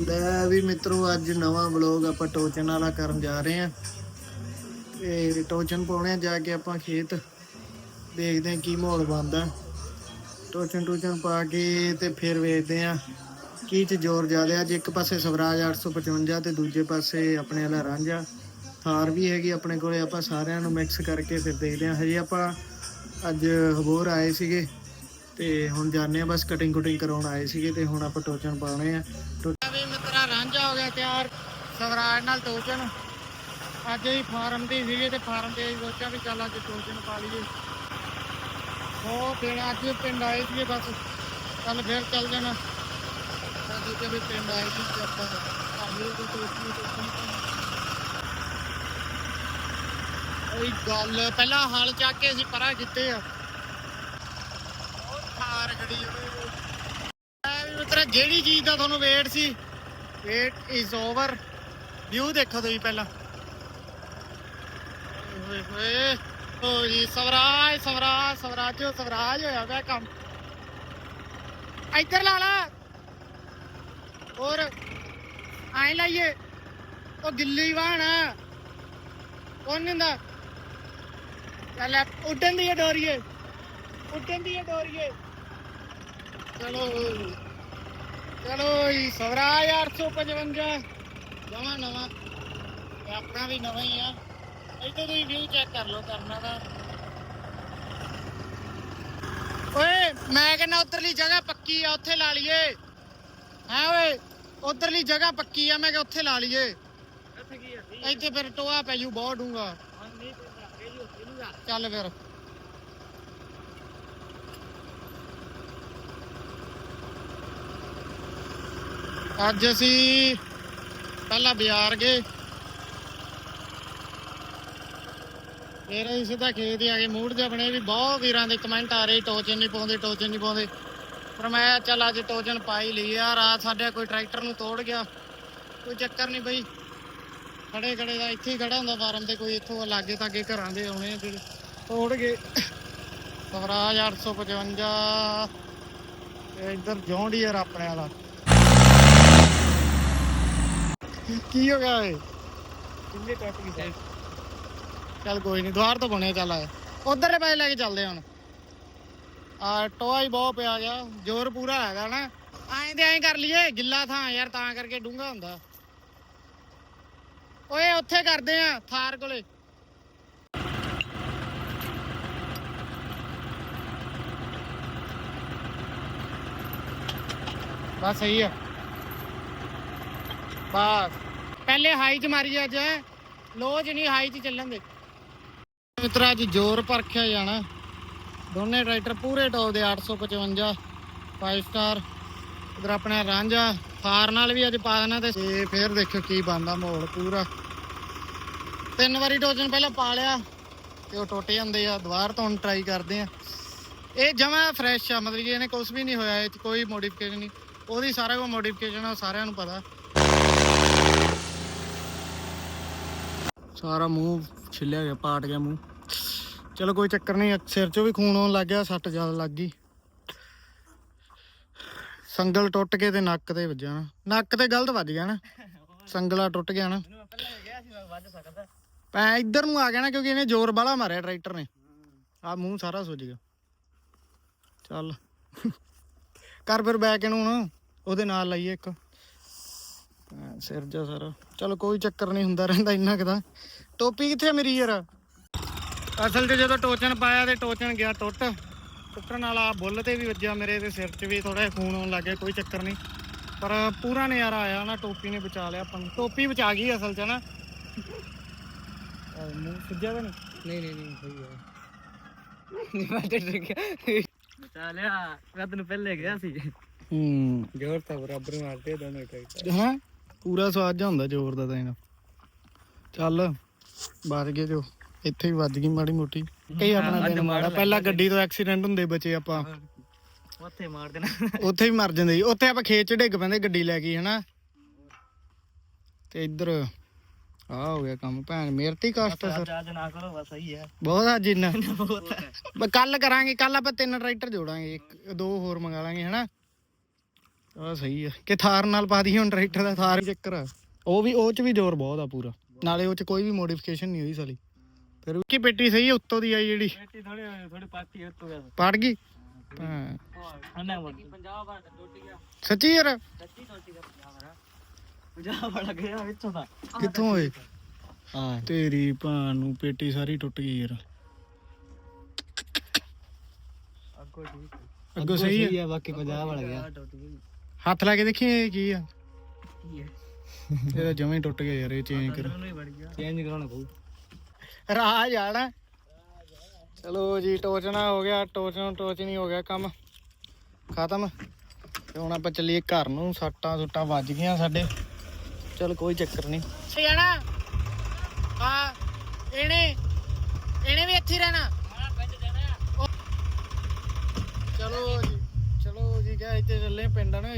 ਲੈ ਵੀ ਮਿੱਤਰੋ, ਅੱਜ ਨਵਾਂ ਵਲੌਗ ਆਪਾਂ ਟੋਚਨ ਵਾਲਾ ਕਰਨ ਜਾ ਰਹੇ ਆ ਤੇ ਟੋਚਨ ਪਾਉਣੇ ਆ ਜਾ ਕੇ ਆਪਾਂ ਖੇਤ। ਦੇਖਦੇ ਆ ਕੀ ਮਾਹੌਲ ਬਣਦਾ। ਟੋਚਨ ਟੋਚਨ ਪਾ ਕੇ ਤੇ ਫਿਰ ਵੇਖਦੇ ਆ ਕੀ ਚ ਜ਼ੋਰ ਜ਼ਿਆਦਾ ਅੱਜ ਇੱਕ ਪਾਸੇ ਸਵਰਾਜ 855 ਤੇ ਦੂਜੇ ਪਾਸੇ ਆਪਣੇ ਵਾਲਾ ਰਾਂਝਾ। ਥਾਰ ਵੀ ਹੈਗੀ ਆਪਣੇ ਕੋਲੇ, ਆਪਾਂ ਸਾਰਿਆਂ ਨੂੰ ਮਿਕਸ ਕਰਕੇ ਫਿਰ ਦੇਖਦੇ ਆ ਹਜੇ ਆਪਾਂ ਅੱਜ ਹਬੋਰ ਆਏ ਸੀਗੇ ਤੇ ਹੁਣ ਜਾਣੇ ਆ ਬਸ ਕਟਿੰਗ ਕੁਟਿੰਗ ਕਰਾਉਣ ਆਏ ਸੀਗੇ ਤੇ ਹੁਣ ਆਪਾਂ ਟੋਚਨ ਪਾਉਣੇ ਆ। ਤਿਆਰ ਸਵਰਾਜ ਨਾਲ ਟੋਚਨ ਅੱਜ ਹੀ ਫਾਰਮ ਦੀ ਸੀਗੇ ਤੇ ਫਾਰਮ ਤੇ ਅਸੀਂ ਸੋਚਿਆ ਵੀ ਚੱਲ ਅੱਜ ਟੋਚਨ ਪਾ ਲਈਏ। ਉਹ ਫਿਰ ਅੱਜ ਪਿੰਡ ਆਏ ਸੀਗੇ ਬਸ। ਕੱਲ ਫਿਰ ਚੱਲ ਜਾਣਾ। ਤਾਂ ਦੂਜੇ ਵੀ ਪਿੰਡ ਆਏ ਸੀ ਤੇ ਆਪਾਂ ਕਰ ਲਈਏ ਕੋਈ ਟੋਚਨ ਟੋਚਨ ਉਹੀ ਗੱਲ, ਪਹਿਲਾਂ ਹਾਲ ਚੱਕ ਕੇ ਅਸੀਂ ਪਰਾਂ ਕੀਤੇ ਆ। ਉਹ ਥਾਰ ਖੜੀ ਹੋਵੇ ਮਿੱਤਰਾ ਜਿਹੜੀ ਚੀਜ਼ ਦਾ ਤੁਹਾਨੂੰ ਵੇਟ ਸੀ ਵੇਟ ਇਜ਼ ਓਵਰ ਵਿਊ ਦੇਖੋ ਤੁਸੀਂ ਪਹਿਲਾਂ। ਓਏ ਹੋਏ। ਓ ਜੀ ਸਵਰਾਜ ਸਵਰਾਜ, ਸਵਰਾਜੋ, ਸਵਰਾਜ ਹੋਇਆ ਪਿਆ ਕੰਮ। ਇੱਧਰ ਲਾ ਲਾ। ਔਰ ਐ ਲਾਈਏ। ਉਹ ਗਿੱਲੀ ਵਾਹਣ। ਕੌਣ ਨਿੰਦਾ ਚੱਲ ਉੱਡਣ ਦੀ ਹੈ ਡੋਰੀਏ। ਉੱਡਣ ਦੀ ਹੈ ਡੋਰੀਏ। ਚਲੋ। ਚਲੋ ਜੀ ਸਵਰਾਜ 855 ਨਵਾਂ ਨਵਾਂ ਤੇ ਆਪਣਾ ਵੀ ਨਵਾਂ ਹੀ ਆ ਇੱਥੇ ਤੁਸੀਂ ਵਿਊ ਚੈੱਕ ਕਰ ਲਓ ਕਰਨਾ ਤਾਂ ਓਏ ਮੈਂ ਕਹਿੰਦਾ ਉਧਰਲੀ ਜਗ੍ਹਾ ਪੱਕੀ ਆ ਉੱਥੇ ਲਾ ਲਈਏ ਹੈ ਓਏ ਉਧਰਲੀ ਜਗ੍ਹਾ ਪੱਕੀ ਆ ਮੈਂ ਕਿ ਉੱਥੇ ਲਾ ਲਈਏ ਇੱਥੇ ਫਿਰ ਟੋਆ ਪੈ ਜੂ ਬਹੁਤ ਡੂੰਗਾ ਚੱਲ ਫਿਰ ਅੱਜ ਅਸੀਂ ਪਹਿਲਾਂ ਬਾਜ਼ਾਰ ਗਏ। ਫਿਰ ਅਸੀਂ ਸਿੱਧਾ ਖੇਤ ਆ ਗਏ। ਮੂਡ ਜਿਹਾ ਬਣੇ ਵੀ ਬਹੁਤ ਵੀਰਾਂ ਦੇ ਕਮੈਂਟ ਆ ਰਹੇ, ਟੋਚਨ ਨਹੀਂ ਪਾਉਂਦੇ, ਟੋਚਨ ਨਹੀਂ ਪਾਉਂਦੇ। ਪਰ ਮੈਂ ਚੱਲ ਅੱਜ ਟੋਚਨ ਪਾਈ ਲਈ ਆ। ਰਾਤ ਸਾਡੇ ਕੋਈ ਟਰੈਕਟਰ ਨੂੰ ਤੋੜ ਗਿਆ। ਕੋਈ ਚੱਕਰ ਨਹੀਂ ਬਈ। ਖੜੇ ਖੜੇ ਦਾ ਇੱਥੇ ਹੀ ਖੜਾ ਹੁੰਦਾ ਫਾਰਮ ਤੇ, ਕੋਈ ਇੱਥੋਂ ਲਾਗੇ ਤਾਗੇ ਘਰਾਂ ਦੇ ਆਉਣੇ ਆ ਜਿਹੜੇ ਤੋੜ ਗਏ। ਸਵਰਾਜ 855 ਤੇ ਇੱਧਰ ਜੌਂਡੀਅਰ ਆਪਣੇ ਵਾਲਾ। ਕੀ ਹੋ ਗਿਆ ਓਏ? ਕਿੰਨੇ ਟੱਟ ਗਈ ਚੱਲ ਕੋਈ ਨਹੀਂ ਦੁਆਰ ਤੋਂ ਬਣਿਆ ਚੱਲ ਆ। ਉਧਰ ਦੇ ਪਾਸੇ ਲੈ ਕੇ ਚੱਲਦੇ ਹੁਣ। ਆ ਟੋਆ ਹੀ ਬਹੁਤ ਪਿਆ ਗਿਆ ਜ਼ੋਰ ਪੂਰਾ ਹੈਗਾ ਨਾ। ਐਂ ਤੇ ਐਂ ਕਰ ਲਈਏ ਗਿੱਲਾ ਥਾਂ ਯਾਰ ਤਾਂ ਕਰਕੇ ਡੂੰਗਾ ਹੁੰਦਾ। ਓਏ ਉੱਥੇ ਕਰਦੇ ਆ ਥਾਰ ਕੋਲੇ। ਬਸ ਸਹੀ ਆ। ਬਸ। ਪਹਿਲੇ ਹਾਈ ਚ ਮਾਰੀ ਅੱਜ। ਲੋ ਚ ਨਹੀਂ ਹਾਈ ਚ ਚੱਲਣ ਦੇ। ਮਿੱਤਰਾ, ਅੱਜ ਜ਼ੋਰ ਪਰਖਿਆ ਜਾਣਾ। ਦੋਨੇ ਟਰੈਕਟਰ ਪੂਰੇ ਟੌਪ ਦੇ 855 5 ਸਟਾਰ ਇਧਰ ਆਪਣਾ ਰਾਂਝਾ ਫਾਰ ਨਾਲ ਵੀ ਅੱਜ ਪਾ ਦੇਣਾ ਤੇ ਤੇ ਫੇਰ ਦੇਖੋ ਕੀ ਬਣਦਾ ਮਾਹੌਲ ਪੂਰਾ। ਤਿੰਨ ਵਾਰੀ ਟੋਜਨ ਪਹਿਲਾਂ ਪਾ ਲਿਆ ਤੇ ਉਹ ਟੁੱਟ ਜਾਂਦੇ ਆ। ਦੁਬਾਰ ਤੋਂ ਟਰਾਈ ਕਰਦੇ ਆ। ਇਹ ਜਮਾ ਫਰੈਸ਼ ਆ, ਮਤਲਬ ਕਿ ਇਹਨੇ ਕੁਝ ਵੀ ਨਹੀਂ ਹੋਇਆ, ਇਹ 'ਚ ਕੋਈ ਮੋਡੀਫਿਕੇਸ਼ਨ ਨਹੀਂ। ਉਹਦੀ ਸਾਰਾ ਕੁਝ ਮੋਡੀਫਿਕੇਸ਼ਨ ਆ ਸਾਰਿਆਂ ਨੂੰ ਪਤਾ। ਸਾਰਾ ਮੂੰਹ ਛਿੱਲਿਆ ਗਿਆ, ਪਾਟ ਗਿਆ ਮੂੰਹ। ਚਲੋ ਕੋਈ ਚੱਕਰ ਨਹੀਂ ਸਿਰ 'ਚੋਂ ਵੀ ਖੂਨ ਆਉਣ ਲੱਗ ਗਿਆ, ਸੱਟ ਜ਼ਿਆਦਾ ਲੱਗ ਗਈ। ਸੰਗਲ ਟੁੱਟ ਕੇ ਤੇ ਨੱਕ ਤੇ ਵੱਜਾ ਨਾ। ਨੱਕ ਤੇ ਗਲਤ ਵੱਜ ਗਿਆ ਨਾ। ਸੰਗਲਾ ਟੁੱਟ ਗਿਆ ਨਾ। ਪੈ ਇੱਧਰ ਨੂੰ ਆ ਗਿਆ ਨਾ, ਕਿਉਂਕਿ ਇਹਨੇ ਜ਼ੋਰ ਬਾਲਾ ਮਾਰਿਆ ਟਰੈਕਟਰ ਨੇ। ਆ ਮੂੰਹ ਸਾਰਾ ਸੁੱਜ ਗਿਆ। ਚੱਲ। ਕਰ ਫਿਰ ਬੈਕ ਇਹਨੂੰ ਹੁਣ, ਉਹਦੇ ਨਾਲ ਲਾਈਏ ਇੱਕ। ਸਿਰ ਜਾ ਸਾਰਾ। ਚਲੋ ਕੋਈ ਚੱਕਰ ਨਹੀਂ ਹੁੰਦਾ ਰਹਿੰਦਾ ਇੰਨਾ ਕਦਾ ਟੋਪੀ ਕਿੱਥੇ ਮੇਰੀ ਯਾਰ? ਅਸਲ 'ਚ ਜਦੋਂ ਟੋਚਨ ਪਾਇਆ ਤੇ ਟੋਚਨ ਗਿਆ ਟੁੱਟ। ਟੁੱਟਣ ਵਾਲਾ ਬੁੱਲ ਤੇ ਵੀ ਵੱਜਿਆ ਮੇਰੇ ਤੇ ਸਿਰ 'ਚ ਵੀ ਥੋੜਾ ਖੂਨ ਆਉਣ ਲੱਗ ਗਿਆ ਕੋਈ ਚੱਕਰ ਨਹੀਂ। ਪਰ ਪੂਰਾ ਨਜ਼ਾਰਾ ਆਇਆ ਨਾ ਟੋਪੀ ਨੇ ਬਚਾ ਲਿਆ ਆਪਾਂ ਨੂੰ। ਟੋਪੀ ਬਚਾ ਗਈ ਅਸਲ 'ਚ ਨਾ। ਮੂੰਹ ਸੁੱਜਿਆ ਤਾਂ ਨਹੀਂ? ਨਹੀਂ ਨਹੀਂ ਨਹੀਂ ਸਹੀ ਹੈ ਮੈਂ ਤੇ ਡਰ ਗਿਆ। ਚਾਲਿਆ ਮੈਂ ਤੈਨੂੰ ਪਹਿਲੇ ਗਿਆ ਸੀ। ਹੂੰ। ਜੋਰ ਤਾਂ ਬਰਾਬਰ ਮਾਰਦੇ ਦੋਨੋਂ ਟਰੈਕਟਰ ਹਾਂ? ਪੂਰਾ ਸਵਾਦ ਹੁੰਦਾ ਜ਼ੋਰ ਦਾ ਤਾਂ ਇਹਨਾਂ ਚੱਲ ਵੱਜ ਗਏ ਜੋ। ਇੱਥੇ ਹੀ ਵੱਜ ਗਈ ਮਾੜੀ ਮੋਟੀ। ਕਈ ਆਪਣਾ ਦਿਨ ਮਾੜਾ। ਪਹਿਲਾਂ ਗੱਡੀ ਤੋਂ ਐਕਸੀਡੈਂਟ ਹੁੰਦੇ ਬਚੇ ਆਪਾਂ। ਉੱਥੇ ਮਾਰ ਦੇਣਾ। ਉੱਥੇ ਵੀ ਮਰ ਜਾਂਦੇ ਸੀ ਉੱਥੇ ਆਪਾਂ ਖੇਤ ਚ ਡਿੱਗ ਪੈਂਦੇ ਗੱਡੀ ਲੈ ਕੇ ਹਨਾ। ਤੇ ਇੱਧਰ ਆ ਹੋ ਗਿਆ ਕੰਮ। ਭੈਣ ਮੇਰਤੀ ਕਾਸਟ ਸਰ। ਚਾਰਜ ਨਾ ਕਰੋ ਬਸ ਸਹੀ ਹੈ ਬਹੁਤ ਆ ਜਿੰਨਾ। ਕੱਲ ਕਰਾਂਗੇ ਕੱਲ ਆਪਾਂ ਤਿੰਨ ਟਰੈਕਟਰ ਜੋੜਾਂਗੇ। ਇੱਕ ਦੋ ਹੋਰ ਮੰਗਾ ਲਾਂਗੇ ਹਨਾ। ਆ ਸਹੀ ਆ। ਕਿ ਥਾਰ ਨਾਲ ਪਾ ਦਈਏ ਹੁਣ ਟਰੈਕਟਰ ਦਾ ਥਾਰ ਹੀ ਚੱਕਰ ਆ। ਉਹ ਵੀ ਉਹ ਚ ਵੀ ਜ਼ੋਰ ਬਹੁਤ ਆ ਪੂਰਾ। ਨਾਲੇ ਉਹ ਚ ਕੋਈ ਵੀ ਮੋਡੀਫਿਕੇਸ਼ਨ ਨਹੀਂ ਹੋਈ ਸਾਲੀ। ਫਿਰ ਕੀ ਪੇਟੀ ਸਹੀ ਆ ਉੱਤੋਂ ਦੀ ਆਈ ਜਿਹੜੀ? ਬੇਟੀ ਥੋੜੀ ਥੋੜੀ ਪਾਤੀ ਹੋ ਤੋ ਗਿਆ ਪੜ ਗਈ? ਹਾਂ। ਖਾਣਾ ਮਰ ਪੰਜਾਬ ਆ ਟੁੱਟ ਗਿਆ ਸੱਚੀ ਯਾਰ? ਸੱਚੀ ਟੁੱਟ ਗਿਆ ਪੰਜਾਬ ਆ ਪੰਜਾਬ ਬੜਾ ਗਿਆ ਵਿੱਚੋਂ ਦਾ। ਕਿੱਥੋਂ ਹੋਏ ਹਾਂ। ਤੇਰੀ ਭਾਂ ਨੂੰ ਪੇਟੀ ਸਾਰੀ ਟੁੱਟ ਗਈ ਯਾਰ। ਅੱਗੋ ਠੀਕ ਅੱਗੋਂ ਸਹੀ ਆ? ਬਾਕੀ ਪੰਜਾਬ ਵਾਲਾ ਗਿਆ। ਟੁੱਟ ਗਈ ਹੱਥ ਲਾ ਕੇ ਦੇਖੀ ਇਹ ਕੀ ਆ? ਕੀ ਹੈ ਇਹਦਾ ਜਮਾਂ ਹੀ ਟੁੱਟ ਗਿਆ ਯਾਰ ਇਹ ਚੇਂਜ ਕਰ। ਉਹਨੂੰ ਹੀ ਵੜ ਗਿਆ। ਚੇਂਜ ਕਰਾਉਣਾ ਪਊ। ਰਾਜ ਆਣਾ ਚਲੋ ਜੀ ਟੋਚਣਾ ਹੋ ਗਿਆ ਟੋਚਣਾ ਟੋਚ ਨਹੀਂ ਹੋ ਗਿਆ ਕੰਮ। ਖਤਮ। ਤੇ ਹੁਣ ਆਪਾਂ ਚੱਲੀਏ ਘਰ ਨੂੰ ਸੱਟਾਂ ਸੁੱਟਾਂ ਵੱਜ ਗਈਆਂ ਸਾਡੇ। ਚਲ ਕੋਈ ਚੱਕਰ ਨਹੀਂ। ਜਾਣਾ ਹਾਂ ਇਹਨੇ ਇਹਨੇ ਵੀ ਇੱਥੇ ਰਹਿਣਾ। ਚਲੋ ਜੀ ਇੱਥੇ ਚੱਲੇ ਪਿੰਡ ਨਾ